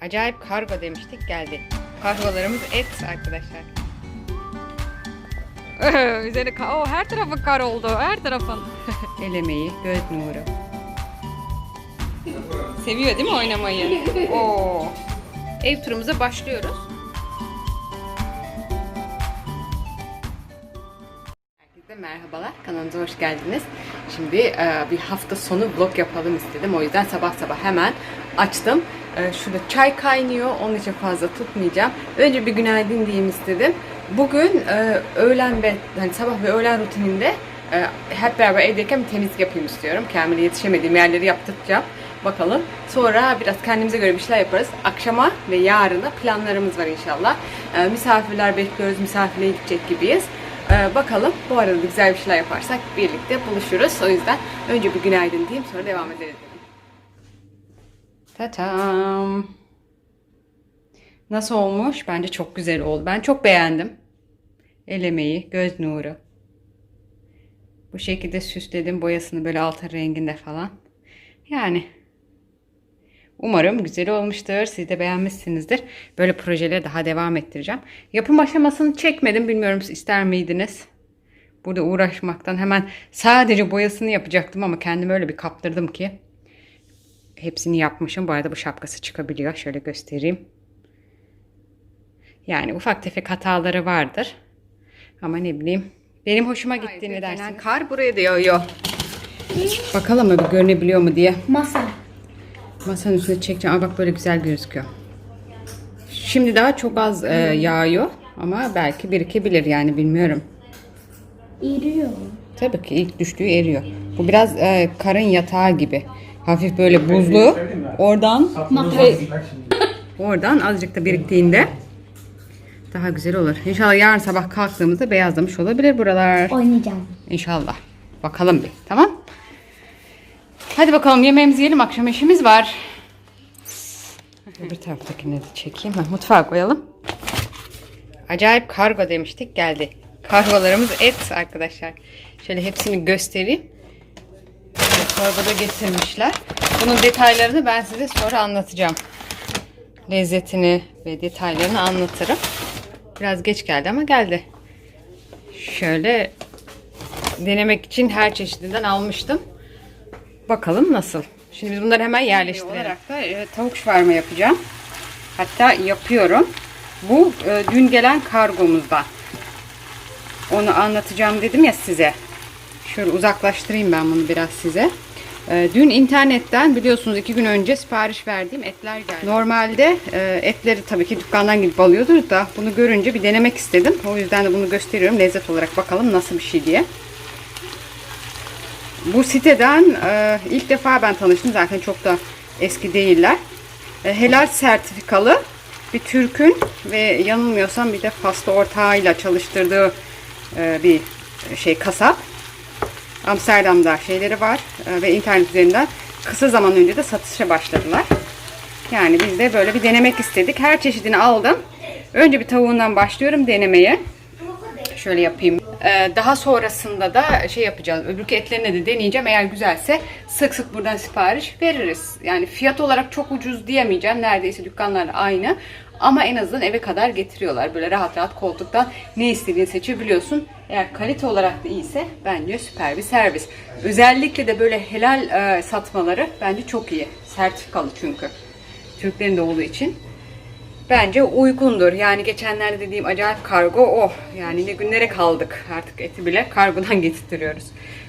Acayip kargo demiştik geldi. Kargolarımız et arkadaşlar. Üzeri ka- o her tarafı kar oldu. Her tarafın. El emeği, göz nuru. Seviyor değil mi oynamayı? Oo. Ev turumuza başlıyoruz. Herkese merhabalar. Kanalımıza hoş geldiniz. Şimdi e, bir hafta sonu vlog yapalım istedim. O yüzden sabah sabah hemen açtım. E, şurada çay kaynıyor. Onun için fazla tutmayacağım. Önce bir günaydın diyeyim istedim. Bugün e, öğlen ve hani sabah ve öğlen rutininde e, hep beraber evdeyken bir temizlik yapayım istiyorum. Kamil'e yetişemediğim yerleri yaptıracağım. Bakalım. Sonra biraz kendimize göre bir şeyler yaparız. Akşama ve yarına planlarımız var inşallah. E, misafirler bekliyoruz. Misafirliğe gidecek gibiyiz. Ee, bakalım bu arada da güzel bir şeyler yaparsak birlikte buluşuruz. O yüzden önce bir günaydın diyeyim sonra devam ederiz. Tatam. Nasıl olmuş? Bence çok güzel oldu. Ben çok beğendim. El emeği, göz nuru. Bu şekilde süsledim boyasını böyle altın renginde falan. Yani Umarım güzel olmuştur. Siz de beğenmişsinizdir. Böyle projeleri daha devam ettireceğim. Yapım aşamasını çekmedim. Bilmiyorum ister miydiniz? Burada uğraşmaktan hemen sadece boyasını yapacaktım ama kendimi öyle bir kaptırdım ki. Hepsini yapmışım. Bu arada bu şapkası çıkabiliyor. Şöyle göstereyim. Yani ufak tefek hataları vardır. Ama ne bileyim. Benim hoşuma gitti ne dersiniz? Kar buraya da yağıyor. Bakalım mı bir görünebiliyor mu diye. Masa. Masanın üstüne çekeceğim. Aa, bak böyle güzel gözüküyor. Şimdi daha çok az e, yağıyor ama belki birikebilir yani bilmiyorum. İriyor. Tabii ki ilk düştüğü eriyor. Bu biraz e, karın yatağı gibi. Hafif böyle buzlu. Oradan oradan azıcık da biriktiğinde daha güzel olur. İnşallah yarın sabah kalktığımızda beyazlamış olabilir buralar. Oynayacağım. İnşallah. Bakalım bir. Tamam. Hadi bakalım yemeğimizi yiyelim. Akşam işimiz var. Bir taraftakini de çekeyim. Ha, mutfağa koyalım. Acayip kargo demiştik. Geldi. Kargolarımız et arkadaşlar. Şöyle hepsini göstereyim. Böyle Torbada getirmişler. Bunun detaylarını ben size sonra anlatacağım. Lezzetini ve detaylarını anlatırım. Biraz geç geldi ama geldi. Şöyle denemek için her çeşidinden almıştım. Bakalım nasıl. Şimdi biz bunları hemen yerleştirelim. olarak da e, tavuk şvarma yapacağım. Hatta yapıyorum. Bu e, dün gelen kargomuzda. Onu anlatacağım dedim ya size. Şöyle uzaklaştırayım ben bunu biraz size. E, dün internetten biliyorsunuz iki gün önce sipariş verdiğim etler geldi. Normalde e, etleri tabii ki dükkandan gidip alıyordur da bunu görünce bir denemek istedim. O yüzden de bunu gösteriyorum. Lezzet olarak bakalım nasıl bir şey diye. Bu siteden e, ilk defa ben tanıştım. Zaten çok da eski değiller. E, helal sertifikalı bir Türk'ün ve yanılmıyorsam bir de Faslı ortağıyla çalıştırdığı bir şey kasap. Amsterdam'da şeyleri var e, ve internet üzerinden kısa zaman önce de satışa başladılar. Yani biz de böyle bir denemek istedik. Her çeşidini aldım. Önce bir tavuğundan başlıyorum denemeye. Şöyle yapayım. Ee, daha sonrasında da şey yapacağız. Öbürkü etlerine de deneyeceğim. Eğer güzelse sık sık buradan sipariş veririz. Yani fiyat olarak çok ucuz diyemeyeceğim. Neredeyse dükkanlar aynı. Ama en azından eve kadar getiriyorlar. Böyle rahat rahat koltuktan ne istediğini seçebiliyorsun. Eğer kalite olarak da iyiyse bence süper bir servis. Özellikle de böyle helal e, satmaları bence çok iyi. Sertifikalı çünkü. Türklerin de olduğu için. Bence uygundur. Yani geçenlerde dediğim acayip kargo o. Yani ne günlere kaldık artık eti bile kargodan getirtiyoruz.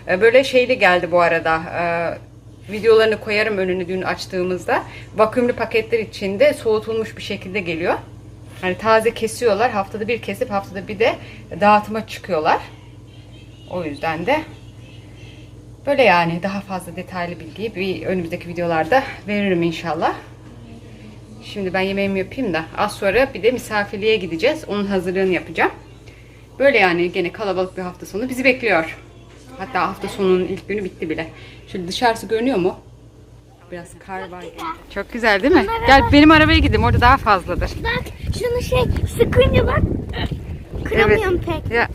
Ee, Böyle şeyli geldi bu arada. Ee, Videolarını koyarım önüne dün açtığımızda. Vakumlu paketler içinde soğutulmuş bir şekilde geliyor. Hani taze kesiyorlar. Haftada bir kesip haftada bir de dağıtıma çıkıyorlar. O yüzden de böyle yani daha fazla detaylı bilgiyi bir önümüzdeki videolarda veririm inşallah. Şimdi ben yemeğimi yapayım da az sonra bir de misafirliğe gideceğiz. Onun hazırlığını yapacağım. Böyle yani gene kalabalık bir hafta sonu bizi bekliyor. Hatta hafta sonunun ilk günü bitti bile. Şöyle dışarısı görünüyor mu? Biraz kar var. Çok güzel değil mi? Gel benim arabaya gidelim. Orada daha fazladır. Bak şunu şey sıkınca bak. Kıramıyorum pek. Ya,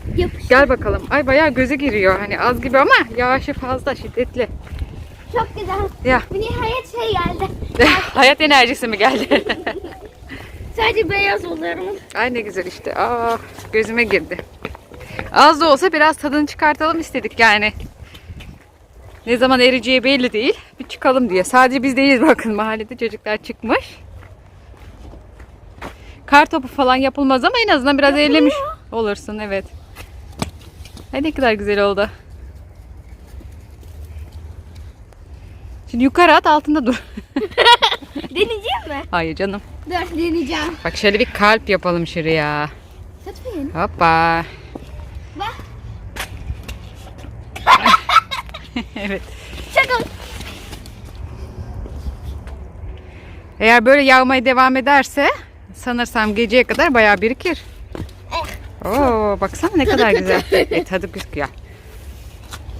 gel bakalım. Ay bayağı göze giriyor. Hani az gibi ama yağışı fazla şiddetli. Çok güzel. Ya. Bir nihayet şey geldi. Hayat enerjisi mi geldi? Sadece beyaz oluyorum. Ay ne güzel işte. Aa, gözüme girdi. Az da olsa biraz tadını çıkartalım istedik yani. Ne zaman eriyeceği belli değil. Bir çıkalım diye. Sadece biz değiliz bakın mahallede çocuklar çıkmış. Kar topu falan yapılmaz ama en azından biraz eğlemiş olursun evet. Ay ne kadar güzel oldu. Şimdi yukarı at altında dur. Deneyeceğim mi? Hayır canım. Dur deneyeceğim. Bak şöyle bir kalp yapalım şuraya. Tutmayın. Hoppa. Bak. evet. Şaka. Eğer böyle yağmaya devam ederse sanırsam geceye kadar bayağı birikir. Oo, baksana ne kadar kötü. güzel. E, tadı güzel.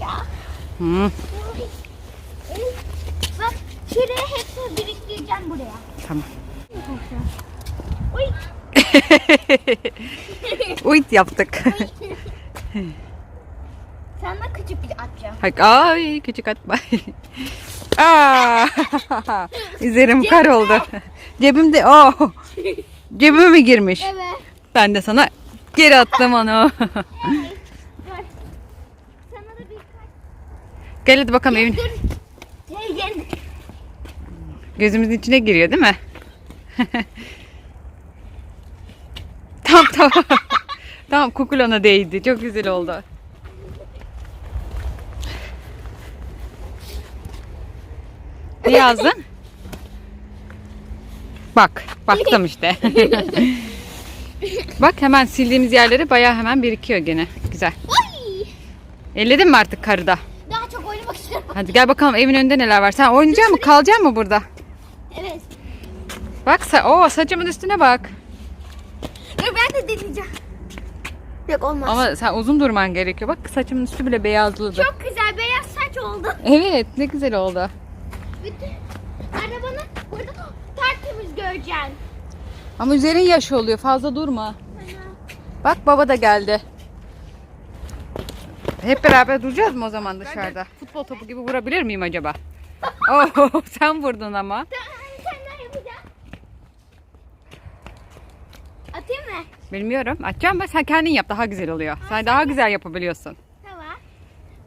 Ya. Hı, Bak şuraya hepsini biriktireceğim buraya. tamam. Uy. Uyut yaptık. Sana küçük bir atacağım. Ay, ay küçük atma. Aa, üzerim kar oldu. Cebimde oh. Cebime mi girmiş? Evet. Ben de sana geri attım onu. Gel hadi bakalım evin. Gözümüzün içine giriyor değil mi? tamam tamam. tamam kukul ona değdi. Çok güzel oldu. Ne yazdın? Bak, baktım işte. Bak hemen sildiğimiz yerleri bayağı hemen birikiyor gene. Güzel. Uy. Elledin mi artık karıda? Daha çok oynamak istiyorum. Hadi gel bakalım evin önünde neler var. Sen oynayacak mısın? Kalacak mı burada? Evet. Bak sa o saçımın üstüne bak. Dur ben de deneyeceğim. Yok olmaz. Ama sen uzun durman gerekiyor. Bak saçımın üstü bile beyazladı. Çok güzel beyaz saç oldu. Evet ne güzel oldu. Bütün arabanı burada tertemiz göreceksin. Ama üzerin yaş oluyor fazla durma. Bak baba da geldi. Hep beraber duracağız mı o zaman dışarıda? Futbol topu gibi vurabilir miyim acaba? Oo, sen vurdun ama. Yapacaksın? Atayım mı? Bilmiyorum. Açacağım ben sen kendin yap daha güzel oluyor. Sen daha güzel yapabiliyorsun. Tamam.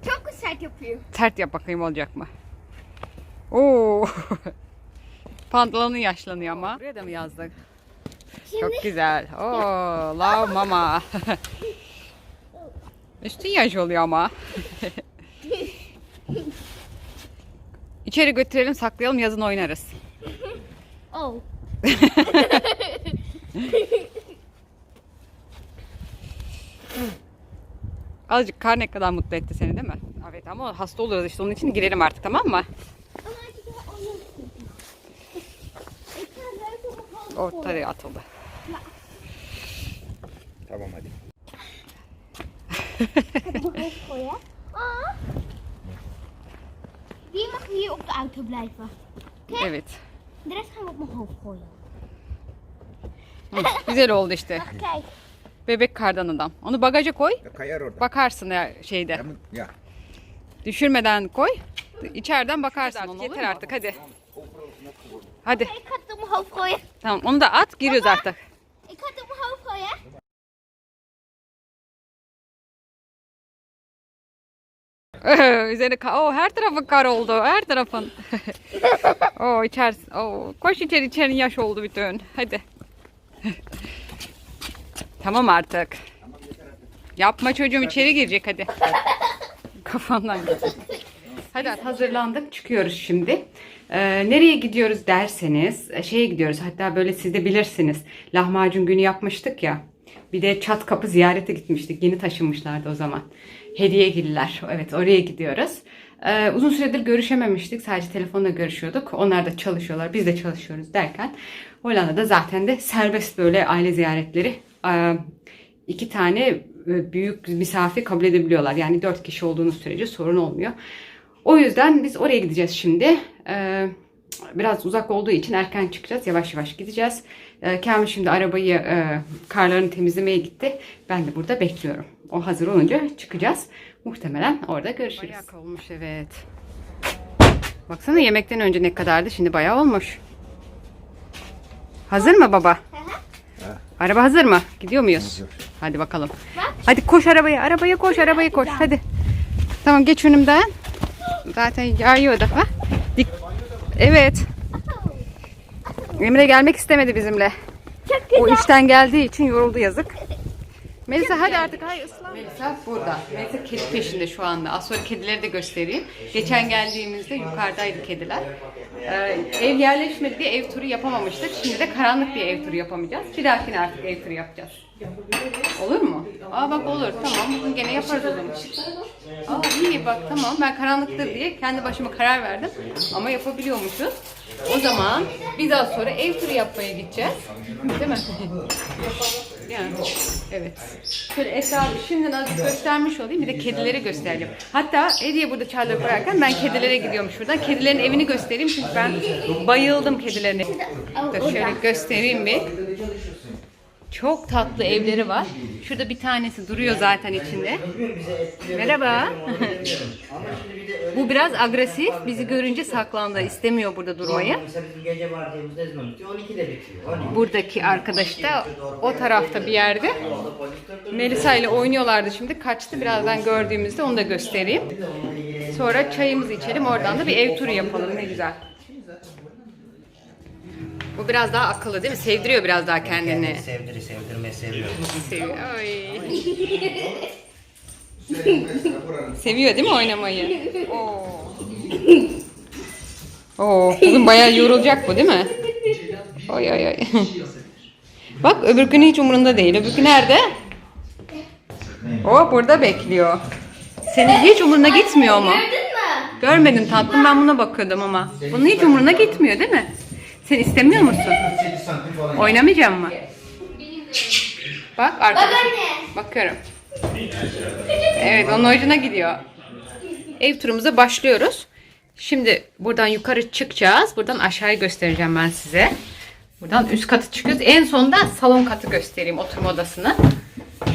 Çok sert yapıyor. Sert yap bakayım olacak mı? Oo. Pantolonun yaşlanıyor ama. Buraya da mı yazdık? Şimdi Çok güzel. Oo, love mama. Üstün yaş oluyor ama. İçeri götürelim, saklayalım, yazın oynarız. oh. Azıcık kar ne kadar mutlu etti seni değil mi? Evet ama hasta oluyoruz işte onun için girelim artık tamam mı? Ama artık oyun. Ekranları çok fazla koy. Ortaya atıldı. Tamam hadi. Die mag hier op de auto blijven. Evet. De rest gaan we op mijn hoofd gooien. Hı, güzel oldu işte. Kijk. Bebek kardan adam. Onu bagaja koy. Ya kayar orada. Bakarsın ya şeyde. Ya, ya. Düşürmeden koy. İçeriden bakarsın. Yeter artık hadi. Hadi. Ik het op mijn hoofd gooien. Tamam onu da at giriyoruz artık. Op mijn hoofd gooien. Üzerine ka- Oo, her tarafın kar oldu. Her tarafın. Oo içerisi. Oo, koş içeri içeri yaş oldu bütün. Hadi. tamam artık. Yapma çocuğum içeri girecek hadi. Kafandan girecek. Hadi hazırlandık çıkıyoruz şimdi. Ee, nereye gidiyoruz derseniz e, şeye gidiyoruz hatta böyle siz de bilirsiniz. Lahmacun günü yapmıştık ya. Bir de çat kapı ziyarete gitmiştik. Yeni taşınmışlardı o zaman. Hediyegiller. Evet oraya gidiyoruz. Ee, uzun süredir görüşememiştik. Sadece telefonla görüşüyorduk. Onlar da çalışıyorlar. Biz de çalışıyoruz derken. Hollanda'da zaten de serbest böyle aile ziyaretleri. Ee, iki tane e, büyük misafir kabul edebiliyorlar. Yani dört kişi olduğunuz sürece sorun olmuyor. O yüzden biz oraya gideceğiz şimdi. Ee, biraz uzak olduğu için erken çıkacağız. Yavaş yavaş gideceğiz. Ee, Kamil şimdi arabayı e, karlarını temizlemeye gitti. Ben de burada bekliyorum. O hazır olunca çıkacağız. Muhtemelen orada görüşürüz. Bayağı olmuş evet. Baksana yemekten önce ne kadardı. Şimdi bayağı olmuş. Hazır mı baba? Araba hazır mı? Gidiyor muyuz? Hadi bakalım. Hadi koş arabaya. Arabaya koş. Arabaya koş. Hadi. Tamam geç önümden. Zaten yağıyor da. Ha? Dik. Evet. Emre gelmek istemedi bizimle. Çok O güzel. işten geldiği için yoruldu yazık. Melisa hadi artık hay ıslan. Melisa burada. Melisa kedi peşinde şu anda. Az sonra kedileri de göstereyim. Geçen geldiğimizde yukarıdaydı kediler. Ee, ev yerleşmedi diye ev turu yapamamıştık. Şimdi de karanlık bir ev turu yapamayacağız. Bir dahakine artık ev turu yapacağız. Olur mu? Aa bak olur. Tamam. Bugün gene yaparız o zaman. Aa iyi bak tamam. Ben karanlıktır diye kendi başıma karar verdim. Ama yapabiliyormuşuz. O zaman bir daha sonra ev turu yapmaya gideceğiz. Değil mi? Yani evet. Şöyle etrafı şimdiden azıcık göstermiş olayım. Bir de kedileri göstereceğim. Hatta Hediye burada çayları koyarken ben kedilere gidiyorum şuradan. Kedilerin evini göstereyim çünkü ben bayıldım kedilerine. Şöyle göstereyim bir. Çok tatlı evleri var. Şurada bir tanesi duruyor zaten içinde. Merhaba. Bu biraz agresif. Bizi görünce saklandı. İstemiyor burada durmayı. Mesela bizim gece vardığımızda ne zaman bitiyor? 12'de bitiyor. 12. Buradaki arkadaş da o tarafta bir yerde. Melisa ile oynuyorlardı şimdi. Kaçtı. Birazdan gördüğümüzde onu da göstereyim. Sonra çayımızı içelim. Oradan da bir ev turu yapalım. Ne güzel. Bu biraz daha akıllı değil mi? Sevdiriyor biraz daha kendini. Kendini sevdiri sevdirme seviyor. Seviyor. Ay. Seviyor değil mi oynamayı? Oo. Oo, bugün bayağı yorulacak bu değil mi? Oy oy oy. Bak öbür günü hiç umurunda değil. Öbür gün nerede? O burada bekliyor. Senin hiç umuruna gitmiyor mu? Gördün mü? Görmedim tatlım ben buna bakıyordum ama. Bunun hiç umuruna gitmiyor değil mi? Sen istemiyor musun? Oynamayacak mı? Bak. Babaanne. Bakıyorum. Evet onun hoşuna gidiyor. Ev turumuza başlıyoruz. Şimdi buradan yukarı çıkacağız. Buradan aşağıyı göstereceğim ben size. Buradan üst katı çıkıyoruz. En sonunda salon katı göstereyim oturma odasını.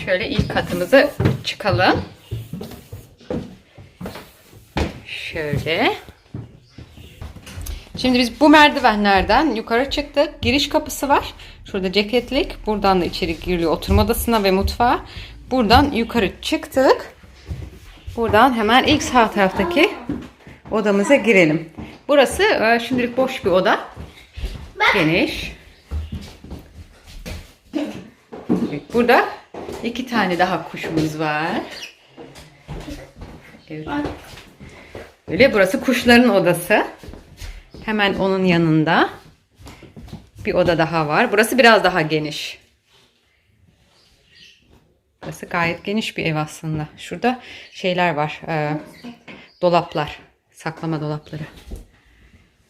Şöyle ilk katımızı çıkalım. Şöyle. Şimdi biz bu merdivenlerden yukarı çıktık. Giriş kapısı var. Şurada ceketlik. Buradan da içeri giriliyor oturma odasına ve mutfağa. Buradan yukarı çıktık. Buradan hemen ilk sağ taraftaki odamıza girelim. Burası e, şimdilik boş bir oda. Geniş. Burada iki tane daha kuşumuz var. Evet. Öyle burası kuşların odası. Hemen onun yanında bir oda daha var. Burası biraz daha geniş. Burası gayet geniş bir ev aslında. Şurada şeyler var. e, dolaplar. Saklama dolapları.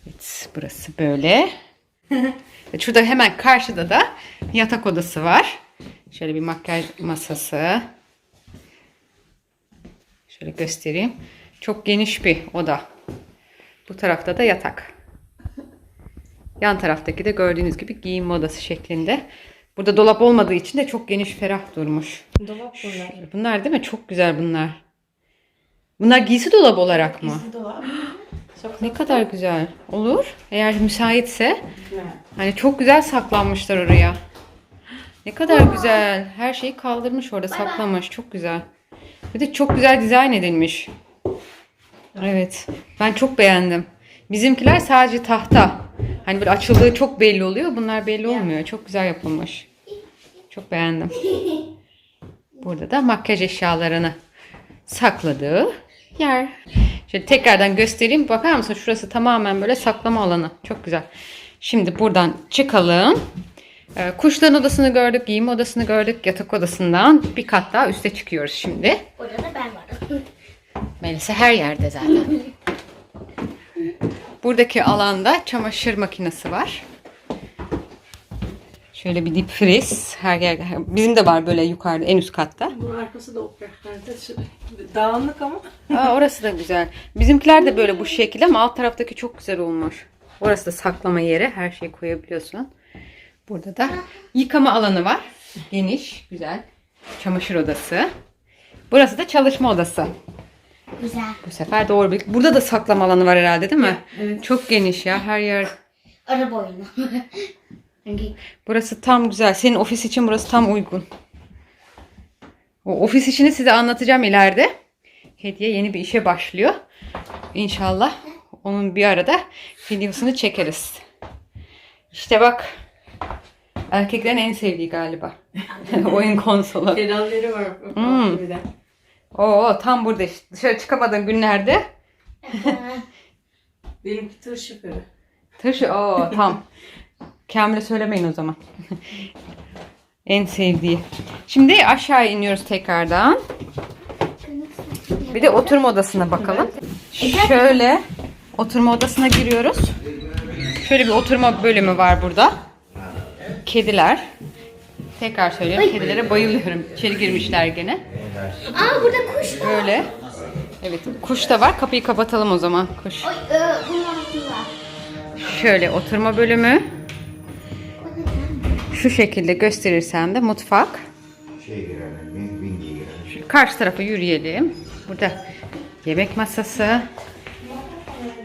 Evet, burası böyle. Şurada hemen karşıda da yatak odası var. Şöyle bir makyaj masası. Şöyle göstereyim. Çok geniş bir oda. Bu tarafta da yatak. Yan taraftaki de gördüğünüz gibi giyinme odası şeklinde. Burada dolap olmadığı için de çok geniş ferah durmuş. Dolap bunlar. Bunlar değil mi? Çok güzel bunlar. Bunlar giysi dolabı olarak mı? Dolap. Çok Ne kadar güzel. Olur. Eğer müsaitse. Hani çok güzel saklanmışlar oraya. Ne kadar güzel. Her şeyi kaldırmış orada saklamış. Çok güzel. Bir de çok güzel dizayn edilmiş. Evet. Ben çok beğendim. Bizimkiler sadece tahta. Hani böyle açıldığı çok belli oluyor. Bunlar belli olmuyor. Çok güzel yapılmış. Çok beğendim. Burada da makyaj eşyalarını sakladığı yer. Şöyle tekrardan göstereyim. Bakar mısın? Şurası tamamen böyle saklama alanı. Çok güzel. Şimdi buradan çıkalım. Ee, kuşların odasını gördük, giyim odasını gördük, yatak odasından bir kat daha üste çıkıyoruz şimdi. Orada da ben varım. Melisa her yerde zaten. Buradaki alanda çamaşır makinesi var. Şöyle bir dip friz. Her yer, bizim de var böyle yukarıda en üst katta. Bu arkası da opraklarda şu- dağınık ama. Aa, orası da güzel. Bizimkiler de böyle bu şekilde ama alt taraftaki çok güzel olmuş. Orası da saklama yeri. Her şeyi koyabiliyorsun. Burada da yıkama alanı var. Geniş, güzel. Çamaşır odası. Burası da çalışma odası. Güzel. Bu sefer doğru bildik. Burada da saklama alanı var herhalde değil mi? Evet. Çok geniş ya her yer. Araba oyunu. Burası tam güzel. Senin ofis için burası tam uygun. O ofis işini size anlatacağım ileride. Hediye yeni bir işe başlıyor. İnşallah onun bir arada videosunu çekeriz. İşte bak. Erkeklerin en sevdiği galiba. Oyun konsolu. Pedalleri var. Hmm. Oo tam burada işte. Dışarı çıkamadığın günlerde. Benimki tır şoförü. Taşı o tam. Kamil'e söylemeyin o zaman. en sevdiği. Şimdi aşağı iniyoruz tekrardan. Bir de oturma odasına bakalım. Şöyle oturma odasına giriyoruz. Şöyle bir oturma bölümü var burada. Kediler. Tekrar söylüyorum. Kedilere bayılıyorum. İçeri girmişler gene. Aa burada kuş var. Böyle. Evet. Kuş da var. Kapıyı kapatalım o zaman. Kuş. Oy, e, bunun altı var. Şöyle oturma bölümü. Şu şekilde gösterirsem de mutfak. şey girelim, girelim. Karşı tarafa yürüyelim. Burada yemek masası.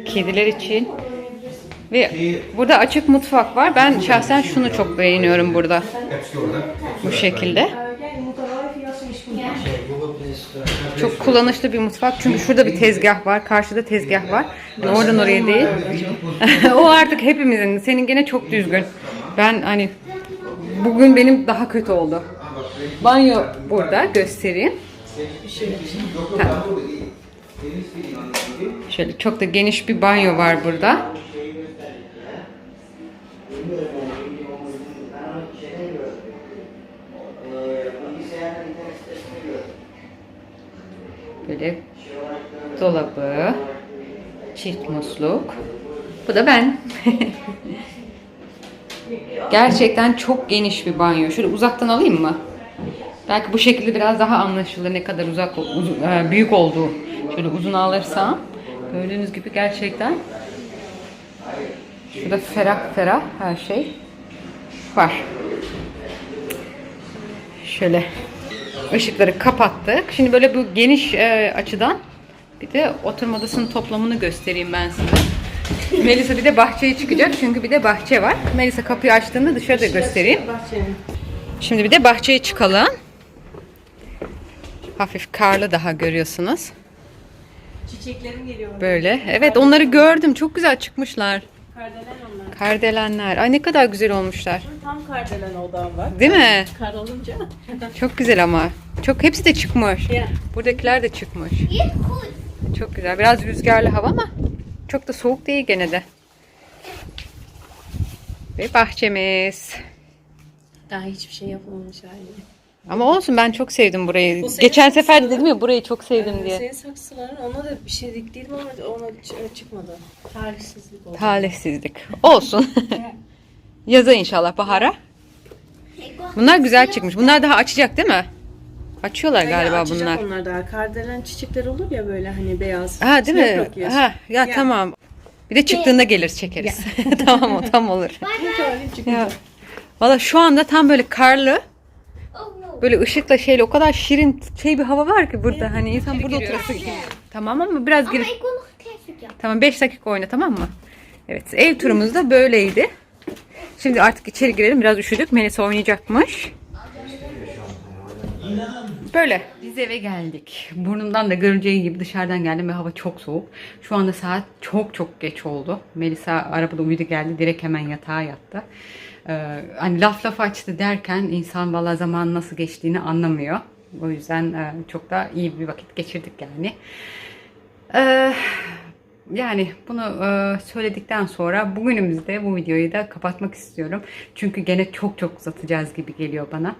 Kediler için. Ve burada açık mutfak var. Ben şahsen şunu çok beğeniyorum burada. Bu şekilde. Çok kullanışlı bir mutfak. Çünkü şurada bir tezgah var. Karşıda tezgah var. Yani oradan oraya değil. o artık hepimizin. Senin gene çok düzgün. Ben hani bugün benim daha kötü oldu. Banyo burada göstereyim. Ha. Şöyle çok da geniş bir banyo var burada. Böyle dolabı, çift musluk. Bu da ben. Gerçekten çok geniş bir banyo. Şöyle uzaktan alayım mı? Belki bu şekilde biraz daha anlaşılır ne kadar uzak, e, büyük olduğu. Şöyle uzun alırsam. Gördüğünüz gibi gerçekten şurada ferah ferah her şey var. Şöyle ışıkları kapattık. Şimdi böyle bu geniş e, açıdan bir de oturma odasının toplamını göstereyim ben size. Melisa bir de bahçeye çıkacak çünkü bir de bahçe var. Melisa kapıyı açtığında dışarıda göstereyim. Şimdi bir de bahçeye çıkalım. Hafif karlı daha görüyorsunuz. Çiçeklerim geliyor. Böyle. Evet onları gördüm. Çok güzel çıkmışlar. Kardelen. Kardelenler. Ay ne kadar güzel olmuşlar. Tam kardelen odam var. Değil mi? Kar olunca. Çok güzel ama. Çok hepsi de çıkmış. Ya. Buradakiler de çıkmış. Çok güzel. Biraz rüzgarlı hava ama çok da soğuk değil gene de. Ve bahçemiz. Daha hiçbir şey yapılmamış hali. Ama olsun ben çok sevdim burayı. Bu senin Geçen sefer de dedim ya burayı çok sevdim Ee, diye. Senin saksıların ona da bir şey diktirdim ama ona ç- çıkmadı. Talihsizlik oldu. Talihsizlik. Olsun. Yaza inşallah bahara. Bunlar güzel çıkmış. Bunlar daha açacak değil mi? Açıyorlar Ya, galiba açacak bunlar. onlar daha. Kardelen çiçekler olur ya böyle hani beyaz. Ha değil mi? Ha ya, Ya. tamam. Bir de çıktığında gelir çekeriz. tamam o tam olur. Çıkınca. Ya. Valla şu anda tam böyle karlı. Böyle ışıkla şeyle o kadar şirin şey bir hava var ki burada. Hani insan burada oturası. Tamam ama biraz Ama girip ilk onu. Tamam 5 dakika oyna tamam mı? Evet ev turumuz da böyleydi. Şimdi artık içeri girelim. Biraz üşüdük. Melis oynayacakmış. Böyle. Biz eve geldik. Burnumdan da göreceği gibi dışarıdan geldim ve hava çok soğuk. Şu anda saat çok çok geç oldu. Melisa arabada uyudu geldi. Direkt hemen yatağa yattı. Ee, hani laf laf açtı derken insan valla zaman nasıl geçtiğini anlamıyor. O yüzden e, çok da iyi bir vakit geçirdik yani. Ee, yani bunu e, söyledikten sonra bugünümüzde bu videoyu da kapatmak istiyorum. Çünkü gene çok çok uzatacağız gibi geliyor bana.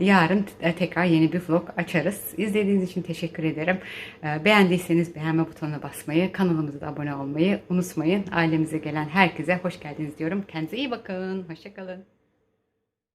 Yarın e, tekrar yeni bir vlog açarız. İzlediğiniz için teşekkür ederim. E, beğendiyseniz beğenme butonuna basmayı, kanalımıza da abone olmayı unutmayın. Ailemize gelen herkese hoş geldiniz diyorum. Kendinize iyi bakın. Hoşçakalın.